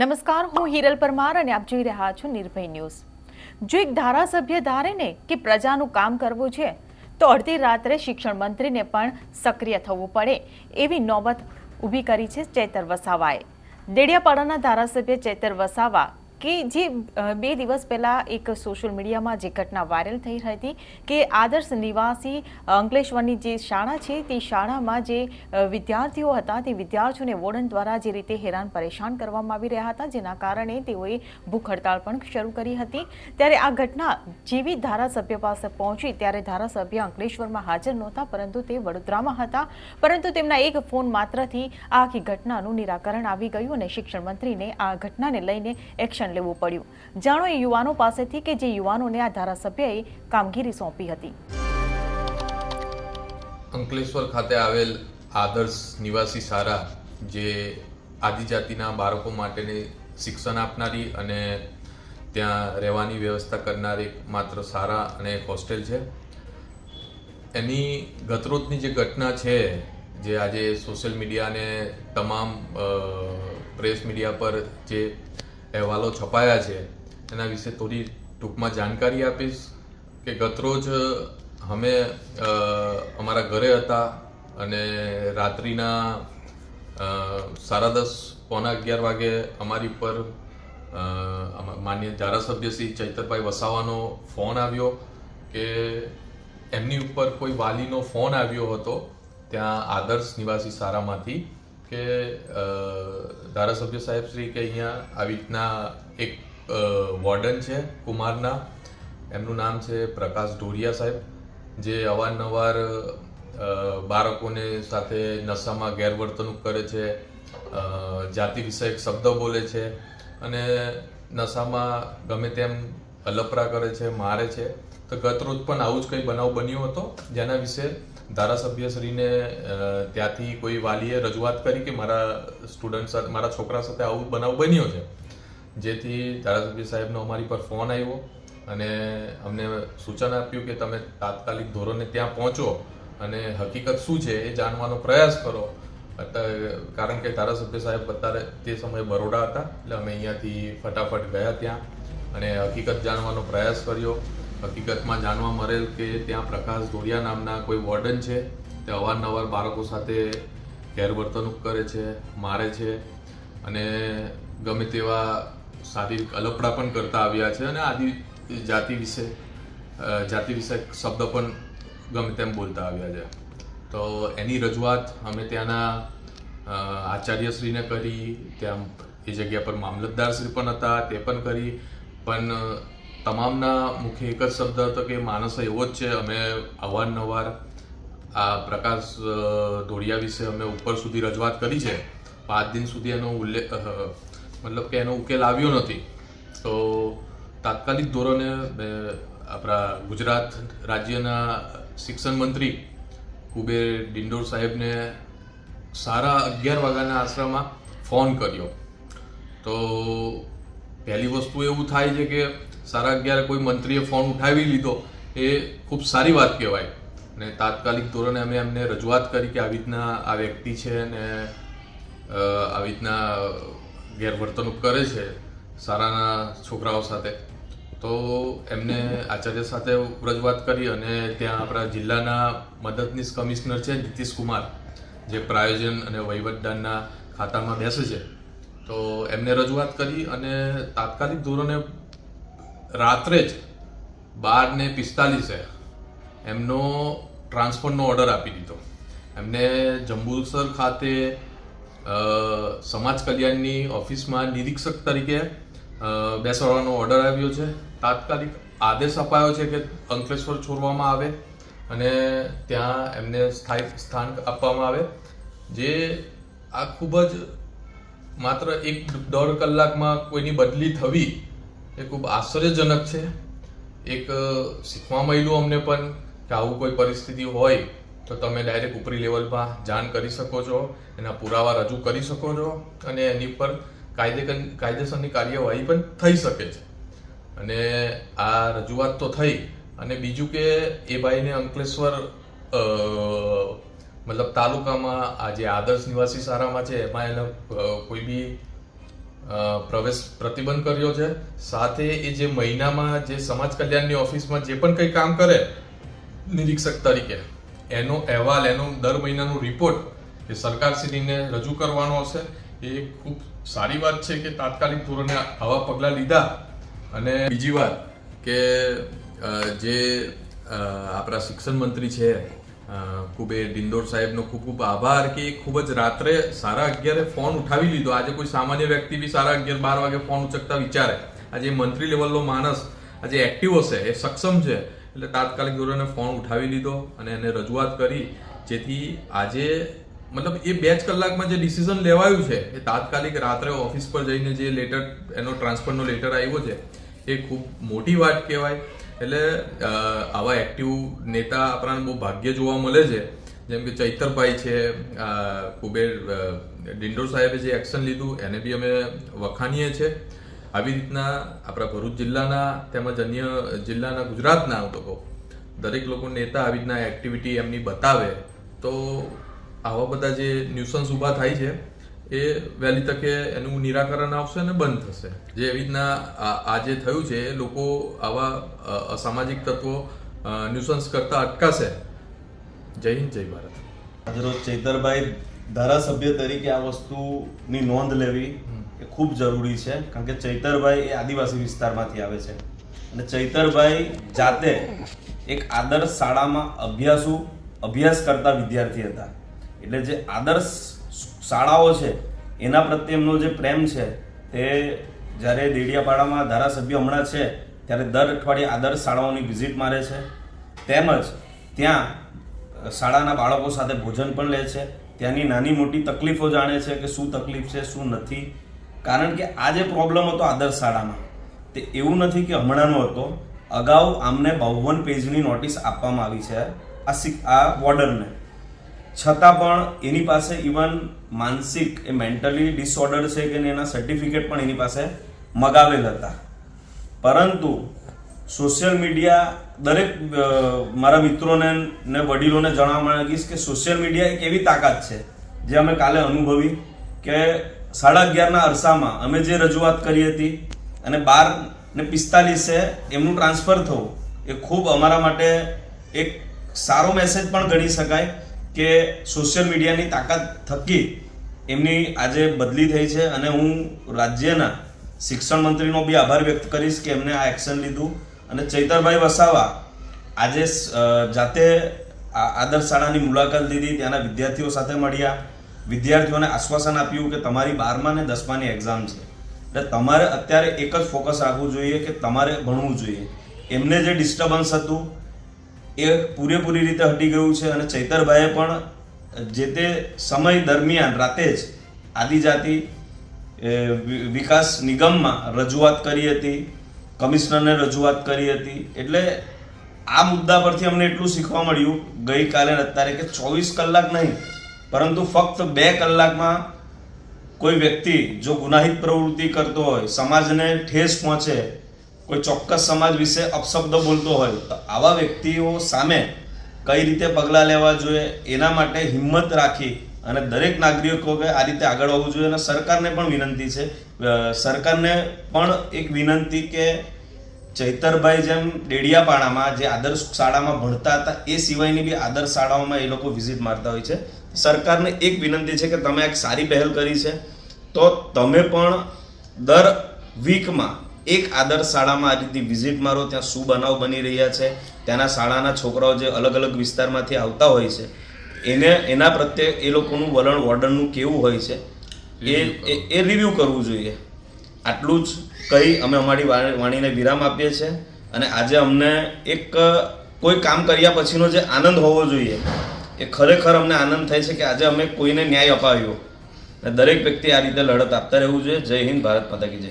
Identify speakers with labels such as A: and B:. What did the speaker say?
A: નમસ્કાર, હું હિરલ પરમાર અને આપ જોઈ રહ્યા છો નિર્ભય ન્યૂઝ. જો એક ધારાસભ્ય ધારે ને કે પ્રજાનું કામ કરવું છે, તો અડધી રાત્રે શિક્ષણ મંત્રીને પણ સક્રિય થવું પડે એવી નોબત ઊભી કરી છે ચેતર વસાવાએ. દેડિયાપાડાના ધારાસભ્ય ચેતર વસાવા કે જે બે દિવસ પહેલા એક સોશિયલ મીડિયામાં જે ઘટના વાયરલ થઈ હતી કે આદર્શ નિવાસી અંકલેશ્વરની જે શાળા છે, તે શાળામાં જે વિદ્યાર્થીઓ હતા, તે વિદ્યાર્થીઓને વોર્ડન દ્વારા જે રીતે હેરાન પરેશાન કરવામાં આવી રહ્યા હતા, જેના કારણે તેઓએ ભૂખ હડતાળ પણ શરૂ કરી હતી. ત્યારે આ ઘટના જેવી ધારાસભ્ય પાસે પહોંચી, ત્યારે ધારાસભ્ય અંકલેશ્વરમાં હાજર નહોતા, પરંતુ તે વડોદરામાં હતા. પરંતુ તેમના એક ફોન માત્રથી આ આખી ઘટનાનું નિરાકરણ આવી ગયું અને શિક્ષણ મંત્રીને આ ઘટનાને લઈને એક્શન લેવું પડ્યું. જાણો એ યુવાનો પાસેથી કે જે યુવાનોને આ ધારાસભ્યએ કામગીરી સોંપી હતી.
B: અંકલેશ્વર ખાતે આવેલ આદર્શ નિવાસી સારા જે આદિજાતિના બાળકો માટેની શિક્ષણ આપનારી અને ત્યાં રહેવાની વ્યવસ્થા કરનાર એક માત્ર સારા અને એક હોસ્ટેલ છે. એની ગતરોજની જે ઘટના છે, જે આજે સોશિયલ મીડિયા અને તમામ પ્રેસ મીડિયા પર જે અહેવાલો છપાયા છે. એના વિશે થોડી ટૂંકમાં જાણકારી આપીશ કે ગતરોજ અમે અમારા ઘરે હતા અને રાત્રિના સાડા દસ, પોણા અગિયાર વાગે અમારી પર માન્ય ધારાસભ્ય શ્રી ચૈતરભાઈ વસાવાનો ફોન આવ્યો કે એમની ઉપર કોઈ વાલીનો ફોન આવ્યો હતો, ત્યાં આદર્શ નિવાસી સારામાંથી કે ધારાસભ્ય સાહેબ શ્રી કે અહીંયા આવી રીતના એક વોર્ડન છે કુમારના. એમનું નામ છે પ્રકાશ ઢોરિયા સાહેબ, જે અવારનવાર બાળકોને સાથે નશામાં ગેરવર્તણૂક કરે છે જાતિ વિષયક શબ્દ બોલે છે અને નશામાં ગમે તેમ અલપરા કરે છે, મારે છે. તો ગત રોજ પણ આવું જ કંઈ બનાવ બન્યો હતો, જેના વિશે ધારાસભ્યશ્રીને ત્યાંથી કોઈ વાલીએ રજૂઆત કરી કે મારા સ્ટુડન્ટ સાથે, મારા છોકરા સાથે આવું બનાવ બન્યો છે? જેથી ધારાસભ્ય સાહેબનો અમારી પર ફોન આવ્યો અને અમને સૂચન આપ્યું કે તમે તાત્કાલિક ધોરણે ત્યાં પહોંચો અને હકીકત શું છે એ જાણવાનો પ્રયાસ કરો. કારણ કે ધારાસભ્ય સાહેબ અત્યારે તે સમયે બરોડા હતા, એટલે અમે અહીંયાથી ફટાફટ ગયા ત્યાં અને હકીકત જાણવાનો પ્રયાસ કર્યો. હકીકતમાં જાણવા મળેલ કે ત્યાં પ્રકાશ ધોળિયા નામના કોઈ વોર્ડન છે, તે અવારનવાર બાળકો સાથે ગેરવર્તણૂક કરે છે, મારે છે અને ગમે તેવા શારીરિક અલપડા પણ કરતા આવ્યા છે અને આદિ, જાતિ વિશે જાતિ વિશે શબ્દ પણ ગમે તેમ બોલતા આવ્યા છે. તો એની રજૂઆત અમે ત્યાંના આચાર્યશ્રીને કરી, ત્યાં એ જગ્યા પર મામલતદારશ્રી પણ હતા, તે પણ કરી, પણ તમામના મુખે એક જ શબ્દ હતો કે માણસ એવો જ છે, અમે અવારનવાર આ પ્રકાશ ધોળિયા વિશે અમે ઉપર સુધી રજૂઆત કરી છે. પાંચ દિન સુધી એનો ઉલ્લેખ મતલબ કે એનો ઉકેલ આવ્યો નથી. તો તાત્કાલિક ધોરણે આપણા ગુજરાત રાજ્યના શિક્ષણ મંત્રી કુબેર ડિંડોર સાહેબને સારા અગિયાર વાગ્યાના આશ્રમમાં ફોન કર્યો. તો પહેલી વસ્તુ એવું થાય છે કે સાડા અગિયારે કોઈ મંત્રીએ ફોન ઉઠાવી લીધો, એ ખૂબ સારી વાત કહેવાય. અને તાત્કાલિક ધોરણે અમે એમને રજૂઆત કરી કે આવી રીતના આ વ્યક્તિ છે ને આવી રીતના ગેરવર્તણૂક કરે છે સારાના છોકરાઓ સાથે. તો એમને આચાર્ય સાથે રજૂઆત કરી અને ત્યાં આપણા જિલ્લાના મદદનીશ કમિશનર છે નીતિશ કુમાર, જે પ્રાયોજન અને વહીવટદારના ખાતામાં બેસે છે. તો એમને રજૂઆત કરી અને તાત્કાલિક ધોરણે રાત્રે જ બાર ને પિસ્તાલીસે એમનો ટ્રાન્સફરનો ઓર્ડર આપી દીધો. એમને જંબુસર ખાતે સમાજ કલ્યાણની ઓફિસમાં નિરીક્ષક તરીકે બેસાડવાનો ઓર્ડર આવ્યો છે. તાત્કાલિક આદેશ અપાયો છે કે અંકલેશ્વર છોડવામાં આવે અને ત્યાં એમને સ્થાયી સ્થાન આપવામાં આવે. જે આ ખૂબ જ માત્ર એક દોઢ કલાકમાં કોઈની બદલી થવી એ ખૂબ આશ્ચર્યજનક છે. એક શીખવા મળ્યું અમને પણ કે આવું કોઈ પરિસ્થિતિ હોય તો તમે ડાયરેક્ટ ઉપરી લેવલમાં જાણ કરી શકો છો, એના પુરાવા રજૂ કરી શકો છો અને એની પર કાયદે કાયદેસરની કાર્યવાહી પણ થઈ શકે છે. અને આ રજૂઆત તો થઈ અને બીજું કે એ ભાઈને અંકલેશ્વર મતલબ તાલુકામાં આ જે આદર્શ નિવાસી શાળામાં છે, એમાં એને કોઈ બી પ્રવેશ પ્રતિબંધ કર્યો છે. સાથે એ જે મહિનામાં જે સમાજ કલ્યાણની ઓફિસમાં જે પણ કંઈ કામ કરે, નિરીક્ષક તરીકે, એનો અહેવાલ, એનો દર મહિનાનો રિપોર્ટ એ સરકારશ્રીને રજૂ કરવાનો હશે. એ ખૂબ સારી વાત છે કે તાત્કાલિક ધોરણે આવા પગલાં લીધા. અને બીજી વાત કે જે આપણા શિક્ષણ મંત્રી છે ખૂબ એ ડિંડોર સાહેબનો ખૂબ ખૂબ આભાર કે ખૂબ જ રાત્રે સારા અગિયારે ફોન ઉઠાવી લીધો. આજે કોઈ સામાન્ય વ્યક્તિ બી સારા અગિયાર બાર વાગે ફોન ઉચકતા વિચારે. આજે મંત્રી લેવલનો માણસ, આજે એક્ટિવ હશે, એ સક્ષમ છે. એટલે તાત્કાલિક ધોરણે ફોન ઉઠાવી લીધો અને એને રજૂઆત કરી. જેથી આજે, મતલબ એ બે જ કલાકમાં જે ડિસિઝન લેવાયું છે, એ તાત્કાલિક રાત્રે ઓફિસ પર જઈને જે લેટર એનો ટ્રાન્સફરનો લેટર આવ્યો છે, એ ખૂબ મોટી વાત કહેવાય. એટલે આવા એક્ટિવ નેતા આપણાને બહુ ભાગ્ય જોવા મળે છે. જેમ કે ચૈતરભાઈ છે કુબેર ડિંડોર સાહેબે જે એક્શન લીધું, એને બી અમે વખાણીએ છીએ આવી રીતના આપણા ભરૂચ જિલ્લાના તેમજ અન્ય જિલ્લાના ગુજરાતના લોકો દરેક લોકો નેતા આવી રીતના એક્ટિવિટી એમની બતાવે, તો આવા બધા જે ન્યુસન્સ ઊભા થાય છે એ વહેલી તકે એનું નિરાકરણ આવશે અને બંધ થશે. જે એવી રીતના આ જે થયું છે, એ લોકો આવા અસામાજિક તત્વો ન્યુસન્સ કરતા અટકાશે. જય હિન્દ, જય ભારત.
C: આજરોજ ચૈતરભાઈ ધારાસભ્ય તરીકે આ વસ્તુની નોંધ લેવી એ ખૂબ જરૂરી છે, કારણ કે ચૈતરભાઈ એ આદિવાસી વિસ્તારમાંથી આવે છે. અને ચૈતરભાઈ જાતે એક આદર્શ શાળામાં અભ્યાસુ અભ્યાસ કરતા વિદ્યાર્થી હતા. એટલે જે આદર્શ શાળાઓ છે, એના પ્રત્યે એમનો જે પ્રેમ છે, તે જ્યારે દેડિયાપાડામાં ધારાસભ્ય હમણાં છે, ત્યારે દર અઠવાડિયે આદર્શ શાળાઓની વિઝિટ મારે છે. તેમજ ત્યાં શાળાના બાળકો સાથે ભોજન પણ લે છે. ત્યાંની નાની મોટી તકલીફો જાણે છે કે શું તકલીફ છે, શું નથી. કારણ કે આ જે પ્રોબ્લેમ હતો આદર્શ શાળામાં, તે એવું નથી કે હમણાંનો હતો. અગાઉ આમને બાવન પેજની નોટિસ આપવામાં આવી છે આ આ વોર્ડરને છતાં પણ એની પાસે ઇવન માનસિક એ મેન્ટલી ડિસઓર્ડર છે કે એના સર્ટિફિકેટ પણ એની પાસે મગાવેલ હતા. પરંતુ સોશિયલ મીડિયા દરેક મારા મિત્રોને ને વડીલોને જણાવવા માંગીશ કે સોશિયલ મીડિયા એક એવી તાકાત છે જે અમે કાલે અનુભવી કે સાડા અગિયારના અરસામાં અમે જે રજૂઆત કરી હતી અને બાર ને પિસ્તાલીસે એમનું ટ્રાન્સફર થવું એ ખૂબ અમારા માટે એક સારો મેસેજ પણ ગણી શકાય. કે સોશિયલ મીડિયાની તાકાત થકી એમની આજે બદલી થઈ છે અને હું રાજ્યના શિક્ષણ મંત્રીનો બી આભાર વ્યક્ત કરીશ કે એમને આ એક્શન લીધું. અને ચૈતરભાઈ વસાવા આજે જાતે આદર્શ શાળાની મુલાકાત લીધી, ત્યાંના વિદ્યાર્થીઓ સાથે મળ્યા. વિદ્યાર્થીઓને આશ્વાસન આપ્યું કે તમારી બારમા ને દસમાની એક્ઝામ છે. એટલે તમારે અત્યારે એક જ ફોકસ રાખવું જોઈએ કે તમારે ભણવું જોઈએ. એમને જે ડિસ્ટર્બન્સ હતું એ પૂરેપૂરી રીતે હટી ગયું છે અને ચૈતરભાઈએ પણ જે તે સમય દરમિયાન રાતે જ આદિજાતિ વિકાસ નિગમમાં રજૂઆત કરી હતી, કમિશનરને રજૂઆત કરી હતી. એટલે આ મુદ્દા પરથી અમને એટલું શીખવા મળ્યું, ગઈકાલે અત્યારે કે ચોવીસ કલાક નહીં, પરંતુ ફક્ત બે કલાકમાં કોઈ વ્યક્તિ જો ગુનાહિત પ્રવૃત્તિ કરતો હોય, સમાજને ઠેસ પહોંચે કોઈ ચોક્કસ સમાજ વિશે અપશબ્દ બોલતો હોય તો આવા વ્યક્તિઓ સામે કઈ રીતે પગલાં લેવા જોઈએ, એના માટે હિંમત રાખી અને દરેક નાગરિકોએ આ રીતે આગળ આવવું જોઈએ અને સરકારને પણ વિનંતી છે. સરકારને પણ એક વિનંતી કે ચૈતરભાઈ જેમ ડેડિયાપાડામાં જે આદર્શ શાળામાં ભણતા હતા, એ સિવાયની બી આદર્શ શાળાઓમાં એ લોકો વિઝિટ મારતા હોય છે. સરકારને એક વિનંતી છે કે તમે એક સારી પહેલ કરી છે. તો તમે પણ દર વીકમાં એક આદર્શ શાળામાં આ રીતની વિઝિટ મારો ત્યાં શું બનાવ બની રહ્યા છે ત્યાંના શાળાના છોકરાઓ જે અલગ અલગ વિસ્તારમાંથી આવતા હોય છે એને એના પ્રત્યે એ લોકોનું વલણ વોર્ડનનું કેવું હોય છે એ એ- રિવ્યૂ કરવું જોઈએ. આટલું જ કહી અમે અમારી વાણીને વિરામ આપીએ છીએ અને આજે અમને એક કોઈ કામ કર્યા પછીનો જે આનંદ હોવો જોઈએ એ ખરેખર અમને આનંદ થાય છે કે આજે અમે કોઈને ન્યાય અપાવ્યો. અને દરેક વ્યક્તિ આ રીતે લડત આપતા રહેવું જોઈએ. જય હિન્દ ભારત માતા કી જય.